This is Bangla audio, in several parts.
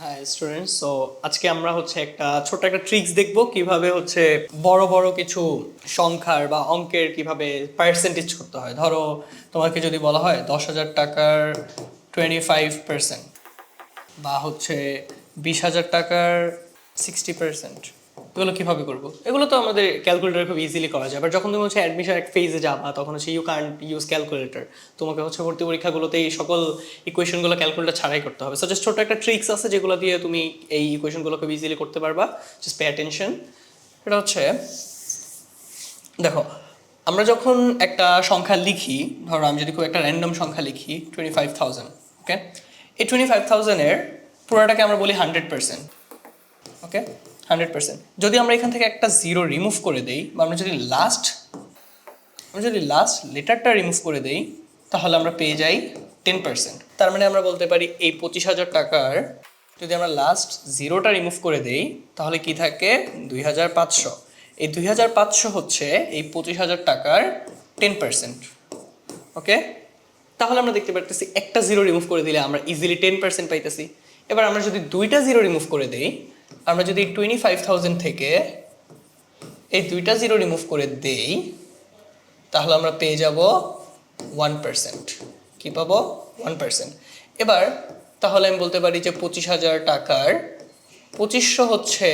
হ্যাঁ স্টুডেন্ট সো আজকে আমরা হচ্ছে একটা ছোট একটা ট্রিক্স দেখব কীভাবে হচ্ছে বড় বড় কিছু সংখ্যার বা অঙ্কের কীভাবে পার্সেন্টেজ করতে হয়। ধরো, তোমাকে যদি বলা হয় দশ হাজার টাকার টোয়েন্টি ফাইভ পার্সেন্ট বা হচ্ছে বিশ হাজার টাকার সিক্সটি পার্সেন্ট এগুলো কীভাবে করব? এগুলো তো আমাদের ক্যালকুলেটার খুব ইজিলি করা যায়। বাট যখন তুমি হচ্ছে অ্যাডমিশন এক ফেজে যাবা, তখন হচ্ছে ইউ কান্ট ইউজ ক্যালকুলেটর তোমাকে হচ্ছে ভর্তি পরীক্ষাগুলোতে এই সকল ইকুয়েশনগুলো ক্যালকুলেটার ছাড়াই করতে হবে। সো জাস্ট ছোটো একটা ট্রিক্স আছে যেগুলো দিয়ে তুমি এই ইকুয়েশনগুলো খুব ইজিলি করতে পারবা। জাস্ট পে অ্যাটেনশন এটা হচ্ছে, দেখো, আমরা যখন একটা সংখ্যা লিখি, ধরো আমি যদি খুব একটা র্যান্ডম সংখ্যা লিখি টোয়েন্টি ফাইভ থাউজেন্ড ওকে এই টোয়েন্টি ফাইভ থাউজেন্ডের পুরোটাকে আমরা বলি hundred percent okay hundred percent. যদি আমরা এখান থেকে একটা জিরো রিমুভ করে দেই, বা আমরা যদি লাস্ট আমরা যদি লাস্ট লেটারটা রিমুভ করে দেই, তাহলে আমরা পেয়ে যাই টেন পার্সেন্ট তার মানে আমরা বলতে পারি এই পঁচিশ হাজার টাকার যদি আমরা লাস্ট জিরোটা রিমুভ করে দেই, তাহলে কি থাকে? দুই হাজার পাঁচশো। এই দুই হাজার পাঁচশো হচ্ছে এই পঁচিশ হাজার টাকার টেন পার্সেন্ট ওকে? তাহলে আমরা দেখতে পারতেছি একটা জিরো রিমুভ করে দিলে আমরা ইজিলি টেন পার্সেন্ট পাইতেছি। এবার আমরা যদি দুইটা জিরো রিমুভ করে দেই আমরা যদি টোয়েন্টি ফাইভ থাউজেন্ড থেকে এই দুইটা জিরো রিমুভ করে দেই, তাহলে আমরা পেয়ে যাব ওয়ান পার্সেন্ট কী পাবো? ওয়ান পার্সেন্ট এবার তাহলে আমি বলতে পারি যে পঁচিশ হাজার টাকার পঁচিশশো হচ্ছে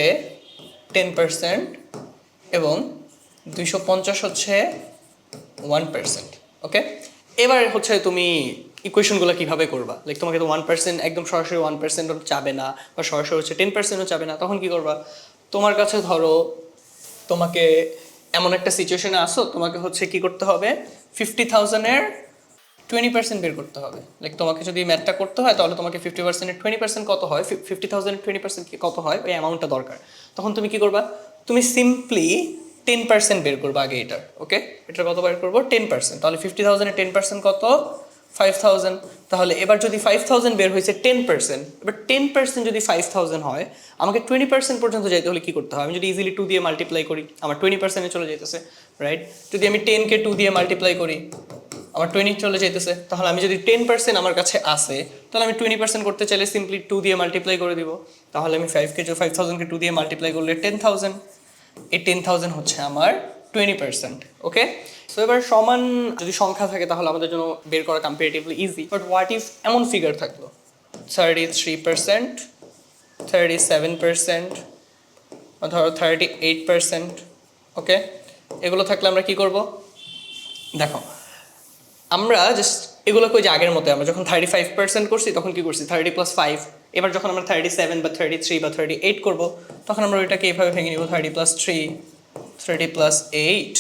টেন পার্সেন্ট এবং দুইশো পঞ্চাশ হচ্ছে ওয়ান পার্সেন্ট ওকে এবার হচ্ছে তুমি ইকুয়েশনগুলো কীভাবে করবা? লাইক তোমাকে তো ওয়ান পার্সেন্ট একদম সরাসরি ওয়ান পার্সেন্টও চাবে না, বা সরাসরি হচ্ছে টেন পার্সেন্টও চাবে না, তখন কি করবা? তোমার কাছে ধরো, তোমাকে এমন একটা সিচুয়েশনে আসো, তোমাকে হচ্ছে কি করতে হবে? ফিফটি থাউজেন্ডের টোয়েন্টি পার্সেন্ট বের করতে হবে। লাইক তোমাকে যদি ম্যাথটা করতে হয়, তাহলে তোমাকে ফিফটি পার্সেন্টের টোয়েন্টি পার্সেন্ট কত হয়? ফিফটি থাউজেন্ড টোয়েন্টি পার্সেন্ট কত হয়? ওই অ্যামাউন্টটা দরকার। তখন তুমি কি করবা? তুমি সিম্পলি টেন পার্সেন্ট বের করবা আগে এটার ওকে এটার কত বের করব? টেন পার্সেন্ট তাহলে ফিফটি থাউজেন্ডের টেন পার্সেন্ট কত? ফাইভ থাউজেন্ড তাহলে এবার যদি ফাইভ থাউজেন্ড বের হয়েছে টেন পার্সেন্ট এবার টেন পার্সেন্ট যদি ফাইভ থাউজেন্ড হয়, আমাকে টোয়েন্টি পার্সেন্ট পর্যন্ত যাইতে হলে কী করতে হয়? আমি যদি ইজিলি টু দিয়ে মাল্টিপ্লাই করি, আমার টোয়েন্টি পার্সেন্টে চলে যেতেছে রাইট যদি আমি টেনকে টু দিয়ে মাল্টিপ্লাই করি, আমার টোয়েন্টি চলে যেতেছে তাহলে আমি যদি টেন পার্সেন্ট আমার কাছে আসে তাহলে আমি টোয়েন্টি পার্সেন্ট করতে চাইলে সিম্পলি টু দিয়ে মাল্টিপ্লাই করে দিব। তাহলে আমি ফাইভকে ফাইভ থাউজেন্ডকে টু দিয়ে মাল্টিপ্লাই করলে টেন থাউজেন্ড এই টেন থাউজেন্ড হচ্ছে আমার টোয়েন্টি পার্সেন্ট ওকে সো এবার সমান যদি সংখ্যা থাকে, তাহলে আমাদের জন্য বের করা comparatively easy but what if এমন ফিগার থাকল? Thirty three percent thirty seven percent ধরো থার্টি এইট পার্সেন্ট ওকে এগুলো থাকলে আমরা কি করব? দেখো, আমরা জাস্ট এগুলোকে ওই যে আগের মতো আমরা যখন থার্টি ফাইভ পার্সেন্ট করছি, তখন কি করছি? থার্টি প্লাস ফাইভ এবার যখন আমরা থার্টি সেভেন বা থার্টি থ্রি বা থার্টি এইট করব, তখন আমরা ওইটাকে এইভাবে ভেঙে নিব thirty plus three thirty plus eight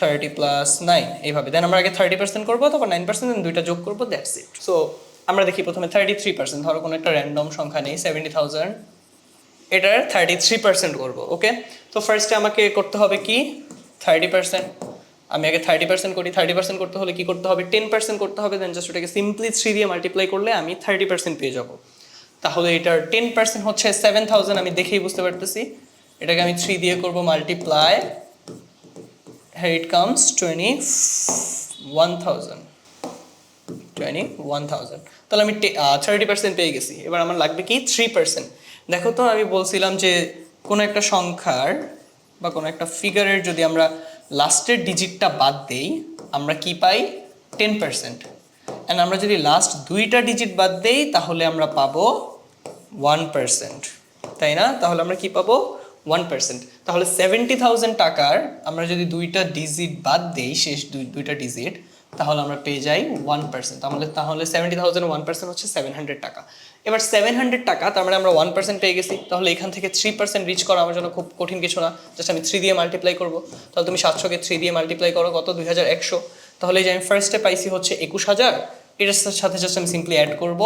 thirty plus nine এইভাবে। দেন আমরা আগে থার্টি পার্সেন্ট করব, তারপর নাইন পার্সেন্ট দুইটা যোগ করব দ্যাটস ইট সো আমরা দেখি প্রথমে থার্টি থ্রি পার্সেন্ট ধরো কোনো একটা র্যান্ডম সংখ্যা নেই সেভেন্টি থাউজেন্ড এটার থার্টি থ্রি পার্সেন্ট করব ওকে তো ফার্স্টে আমাকে করতে হবে কি? থার্টি পার্সেন্ট আমি আগে থার্টি পার্সেন্ট করি থার্টি পার্সেন্ট করতে হলে কি করতে হবে? টেন পার্সেন্ট করতে হবে দেন জাস্ট ওটাকে সিম্পলি থ্রি দিয়ে মাল্টিপ্লাই করলে আমি থার্টি পার্সেন্ট পেয়ে যাব। তাহলে এটার টেন পার্সেন্ট হচ্ছে সেভেন থাউজেন্ড আমি দেখেই বুঝতে পারতেছি। এটাকে আমি থ্রি দিয়ে করব মাল্টিপ্লাই here it comes 21,000 21,000 তাহলে আমি থার্টি পার্সেন্ট পেয়ে গেছি। এবার আমার লাগবে কি? থ্রি পার্সেন্ট দেখো তো আমি বলছিলাম যে কোনো একটা সংখ্যার বা কোনো একটা ফিগারের যদি আমরা লাস্টের ডিজিটটা বাদ দেই আমরা কি পাই? টেন পার্সেন্ট অ্যান্ড আমরা যদি লাস্ট দুইটা ডিজিট বাদ দেই তাহলে আমরা পাবো ওয়ান পার্সেন্ট তাই না? তাহলে আমরা কি পাবো? ওয়ান পার্সেন্ট তাহলে সেভেন্টি থাউজেন্ড টাকার আমরা যদি দুইটা ডিজিট বাদ দিই, শেষ দুই, দুইটা ডিজিট তাহলে আমরা পেয়ে যাই ওয়ান পার্সেন্ট তাহলে তাহলে সেভেন্টি থাউজেন্ড ওয়ান পার্সেন্ট হচ্ছে সেভেন হান্ড্রেড টাকা। এবার সেভেন হান্ড্রেড টাকা, তার মানে আমরা ওয়ান পার্সেন্ট পেয়ে গেছি। তাহলে এখান থেকে থ্রি পার্সেন্ট রিচ করা আমার জন্য খুব কঠিন কিছু না। জাস্ট আমি থ্রি দিয়ে মাল্টিপ্লাই করব। তাহলে তুমি সাতশোকে থ্রি দিয়ে মাল্টিপ্লাই করো, কত? দুই হাজার একশো। তাহলে যে আমি ফার্স্টে পাইছি হচ্ছে একুশ হাজার। এটার সাথে জাস্ট আমি সিম্পলি অ্যাড করব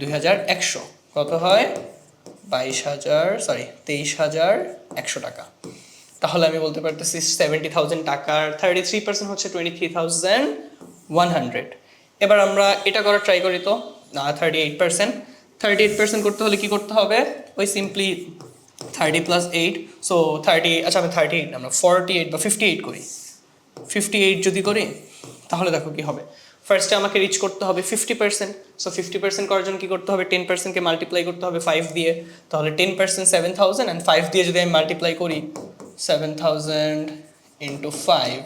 দুই হাজার একশো। কত হয়? বাইশ হাজার সরি তেইশ হাজার একশো টাকা। তাহলে আমি বলতে পারতেছি সেভেন্টি থাউজেন্ড টাকার থার্টি থ্রি পার্সেন্ট হচ্ছে twenty three thousand one hundred এবার আমরা এটা করার ট্রাই করি তো, না thirty eight percent thirty eight percent করতে হলে কী করতে হবে? ওই simply thirty plus eight so thirty আচ্ছা আমি থার্টি এইট আমরা ফর্টি এইট বা ফিফটি এইট করি। ফিফটি এইট যদি করি, তাহলে দেখো কি হবে। ফার্স্টে আমাকে রিচ করতে হবে fifty percent so fifty percent করার জন্য কী করতে হবে? টেন পার্সেন্টকে মাল্টিপ্লাই করতে হবে ফাইভ দিয়ে। তাহলে ten percent seven thousand and five দিয়ে যদি আমি মাল্টিপ্লাই করি seven thousand into five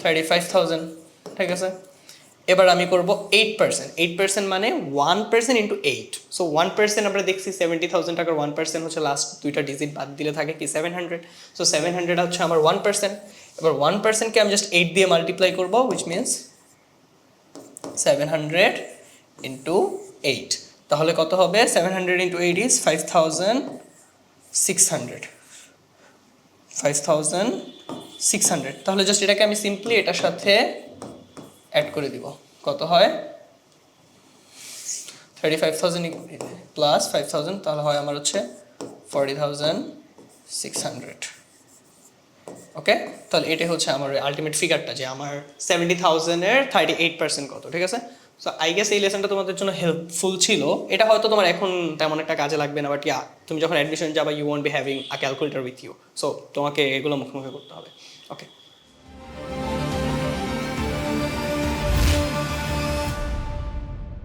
thirty five thousand ঠিক আছে? এবার আমি করব এইট পার্সেন্ট এইট পার্সেন্ট মানে one percent into eight so one percent আমরা দেখছি সেভেন্টি থাউজেন্ড টাকার ওয়ান পার্সেন্ট হচ্ছে লাস্ট দুইটা ডিজিট বাদ দিলে থাকে কি seven hundred so seven hundred হচ্ছে আমার ওয়ান পার্সেন্ট এবার ওয়ান পার্সেন্টকে আমি জাস্ট এইট দিয়ে মাল্টিপ্লাই করব which means seven hundred into eight তাহলে কত হবে? Seven hundred into eight is five thousand six hundred five thousand six hundred তাহলে জাস্ট এটাকে আমি সিম্পলি এটার সাথে অ্যাড করে দিব। কত হয়? Thirty five thousand plus five thousand তাহলে হয় আমার হচ্ছে forty thousand six hundred okay? তাহলে এটা হচ্ছে আমার আলটিমেট ফিগারটা যে আমার সেভেন্টি থাউজেন্ডের থার্টি এইট পার্সেন্ট কত, ঠিক আছে? সো আই গেস এই লেসনটা তোমাদের জন্য হেল্পফুল ছিল। এটা হয়তো তোমার এখন তেমন একটা কাজে লাগবে না বাট ইয়া তুমি যখন অ্যাডমিশন যাবা you want be having a calculator with you so তোমাকে এগুলো মুখোমুখি করতে হবে। ওকে